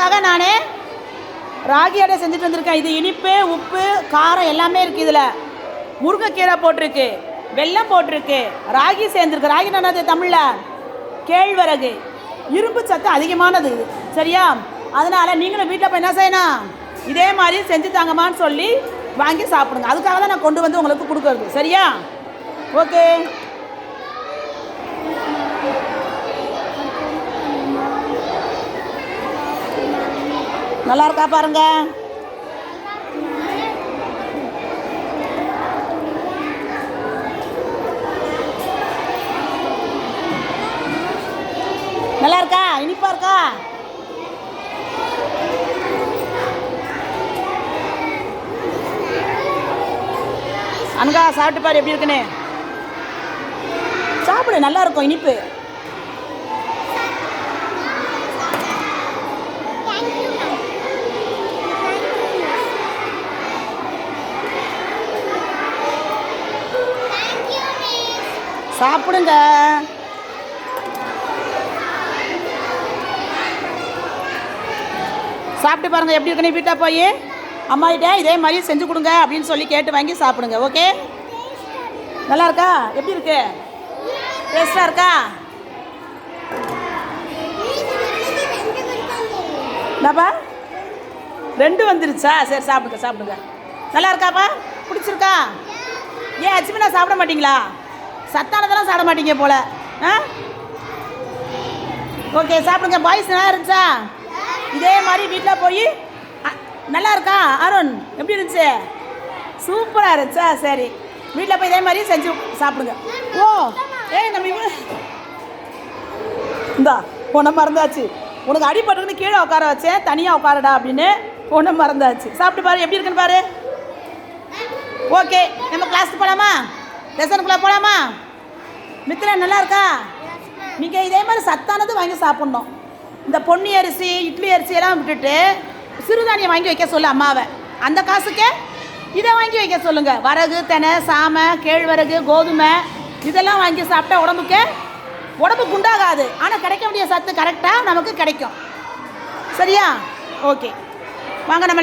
உங்களுக்காக நான் ராகி அடை செஞ்சுட்டு வந்திருக்கேன். இது இனிப்பு உப்பு காரம் எல்லாமே இருக்குது இதில். முருங்கைக்கீரை போட்டிருக்கு வெல்லம் போட்டிருக்கு ராகி சேர்ந்துருக்கு. ராகி என்னது? தமிழில். கேழ்வரகு. இரும்பு சத்து அதிகமானது. சரியா? அதனால் நீங்களும் வீட்டில் போய் என்ன செய்யணும்? இதே மாதிரி செஞ்சு தாங்கம்மான்னு சொல்லி வாங்கி சாப்பிடுங்க. அதுக்காக தான் நான் கொண்டு வந்து உங்களுக்கு கொடுக்குறது. சரியா? ஓகே. நல்லா இருக்கா பாருங்க. நல்லா இருக்கா இனிப்பா இருக்கா? அனுகா சாப்பிட்டு பாரு எப்படி இருக்குன்னு. சாப்பிடு நல்லா இருக்கும் இனிப்பு. சாப்பிடுங்க. சாப்பிட்டு பாருங்க எப்படி இருக்குன்னு வீட்டாக போய்? அம்மாகிட்ட இதே மாதிரி செஞ்சு கொடுங்க அப்படின்னு சொல்லி கேட்டு வாங்கி சாப்பிடுங்க ஓகே? நல்லா இருக்கா? எப்படி இருக்கு? டேஸ்டாக இருக்கா? என்னப்பா? ரெண்டு வந்துருச்சா? சரி சாப்பிடுங்க சாப்பிடுங்க. நல்லா இருக்காப்பா? பிடிச்சிருக்கா? ஏன் அச்சுமினா சாப்பிட மாட்டீங்களா? சத்தானதெல்லாம் சாப்பிட மாட்டீங்க போல. ஆ? ஓகே சாப்பிடுங்க. பாய்ஸ் நல்லா இருந்துச்சா? இதே மாதிரி வீட்டில் போய் நல்லா இருக்கா? அருண் எப்படி இருந்துச்சு? சூப்பராக இருந்துச்சா? சரி. வீட்டில் போய் இதே மாதிரி செஞ்சு சாப்பிடுங்க. ஓ ஏய் நம்ம இந்தா உன மறந்தாச்சு. உனக்கு அடிபட்டுன்னு கீழே உட்கார வச்சேன் தனியாக உட்காரடா அப்படின்னு உன்னை மறந்தாச்சு. சாப்பிட்டு பாரு எப்படி இருக்குன்னு பாரு? ஓகே நம்ம கிளாஸ்க்கு போகலாமா லெசனுக்குள்ளே போகலாமா மித்திர நல்லா இருக்கா? நீங்கள் இதே மாதிரி சத்தானது வாங்கி சாப்பிட்ணும். இந்த பொன்னி அரிசி இட்லி அரிசி எல்லாம் விட்டுட்டு சிறுதானியம் வாங்கி வைக்க சொல்லு அம்மாவை. அந்த காசுக்கே இதை வாங்கி வைக்க சொல்லுங்கள் வரகு தெனை சாமை கேழ்வரகு கோதுமை இதெல்லாம் வாங்கி சாப்பிட்டா உடம்புக்கு உடம்பு குண்டாகாது ஆனால் கிடைக்க வேண்டிய சத்து கரெக்டாக நமக்கு கிடைக்கும். சரியா? ஓகே வாங்க நம்ம